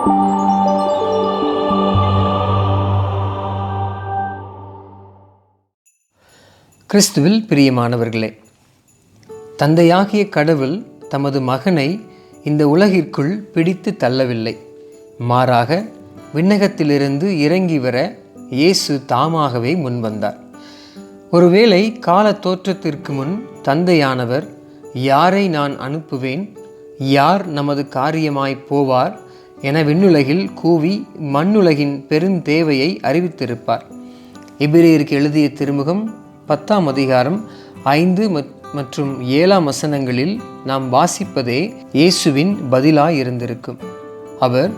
கிறிஸ்துவில் பிரியமானவர்களே தந்தையாகிய கடவுள் தமது மகனை இந்த உலகிற்குள் பிடித்து தள்ளவில்லை. மாறாக விண்ணகத்திலிருந்து இறங்கி வர இயேசு தாமாகவே முன்வந்தார். ஒருவேளை கால தோற்றத்திற்கு முன் தந்தையானவர் யாரை நான் அனுப்புவேன்? யார் நமது காரியமாய் போவார்? என விண்ணுலகில் கூவி மண்ணுலகின் பெருந்தேவையை அறிவித்திருப்பார். எபிரேயருக்கு எழுதிய திருமுகம் பத்தாம் அதிகாரம் ஐந்து மற்றும் ஏழாம் வசனங்களில் நாம் வாசிப்பதே இயேசுவின் பதிலாய் இருந்திருக்கும் அவர்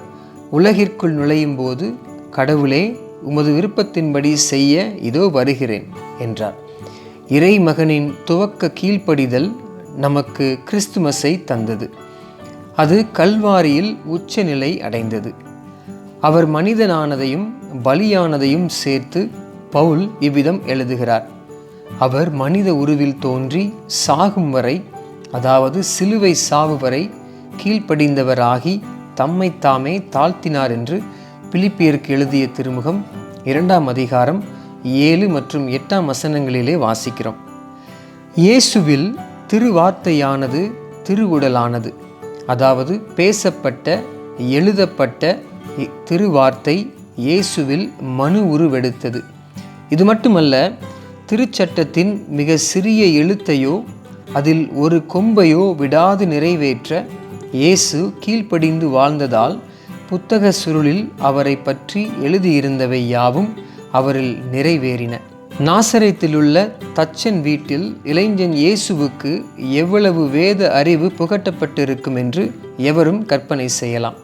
உலகிற்குள் நுழையும் போது கடவுளே உமது விருப்பத்தின்படி செய்ய இதோ வருகிறேன் என்றார். இறை மகனின் துவக்க கீழ்ப்படிதல் நமக்கு கிறிஸ்துமஸை தந்தது. அது கல்வாரியில் உச்சநிலை அடைந்தது. அவர் மனிதனானதையும் பலியானதையும் சேர்த்து பவுல் இவ்விதம் எழுதுகிறார். அவர் மனித உருவில் தோன்றி சாகும் வரை அதாவது சிலுவை சாவு வரை கீழ்ப்படிந்தவராகி தம்மை தாமே தாழ்த்தினார் என்று பிலிப்பியருக்கு எழுதிய திருமுகம் இரண்டாம் அதிகாரம் ஏழு மற்றும் எட்டாம் வசனங்களிலே வாசிக்கிறோம். இயேசுவில் திருவார்த்தையானது திருவுடலானது. அதாவது பேசப்பட்ட எழுதப்பட்ட திருவார்த்தை இயேசுவில் மனு உருவெடுத்தது. இது மட்டுமல்ல திருச்சட்டத்தின் மிக சிறிய எழுத்தையோ அதில் ஒரு கொம்பையோ விடாது நிறைவேற்ற இயேசு கீழ்ப்படிந்து வாழ்ந்ததால் புத்தக சுருளில் அவரை பற்றி எழுதியிருந்தவை யாவும் அவரில் நிறைவேறின. நாசரத்திலுள்ள தச்சன் வீட்டில் இளைஞன் இயேசுவுக்கு எவ்வளவு வேத அறிவு புகட்டப்பட்டிருக்கும் என்று எவரும் கற்பனை செய்யலாம்.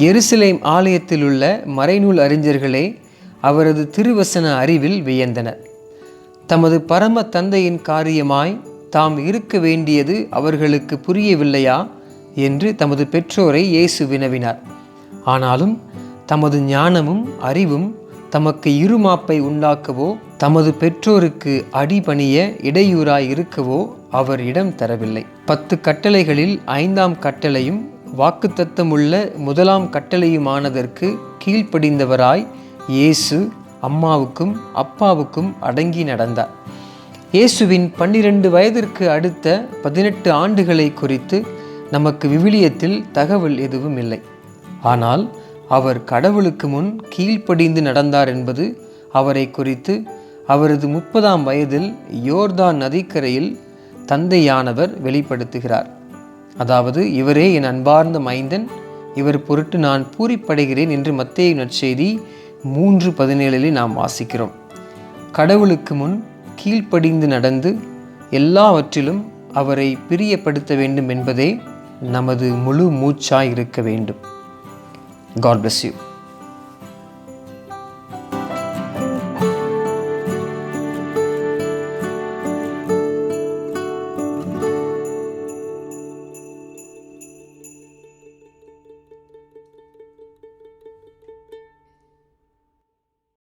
எருசலேம் ஆலயத்திலுள்ள மறைநூல் அறிஞர்களே அவரது திருவசன அறிவில் வியந்தனர். தமது பரம தந்தையின் காரியமாய் தாம் இருக்க வேண்டியது அவர்களுக்கு புரியவில்லையா என்று தமது பெற்றோரை இயேசு வினவினார். ஆனாலும் தமது ஞானமும் அறிவும் தமக்கு இருமாப்பை உண்டாக்கவோ தமது பெற்றோருக்கு அடிபணிய இடையூறாய் இருக்கவோ அவர் இடம் தரவில்லை. பத்து கட்டளைகளில் ஐந்தாம் கட்டளையும் வாக்குத்தத்தமுள்ள முதலாம் கட்டளையுமானதற்கு கீழ்ப்படிந்தவராய் இயேசு அம்மாவுக்கும் அப்பாவுக்கும் அடங்கி நடந்தார். இயேசுவின் பன்னிரண்டு வயதிற்கு அடுத்த பதினெட்டு ஆண்டுகளை குறித்து நமக்கு விவிலியத்தில் தகவல் எதுவும் இல்லை ஆனால் அவர் கடவுளுக்கு முன் கீழ்ப்படிந்து நடந்தார் என்பது அவரை குறித்து அவரது முப்பதாம் வயதில் யோர்தான் நதிக்கரையில் தந்தையானவர் வெளிப்படுத்துகிறார். அதாவது இவரே என் அன்பார்ந்த மைந்தன். இவர் பொருட்டு நான் பூரிப்படைகிறேன் என்று மத்திய நற்செய்தி மூன்று பதினேழில் நாம் வாசிக்கிறோம். கடவுளுக்கு முன் கீழ்ப்படிந்து நடந்து எல்லாவற்றிலும் அவரை பிரியப்படுத்த வேண்டும் என்பதே நமது முழு மூச்சாய் இருக்க வேண்டும். God bless you.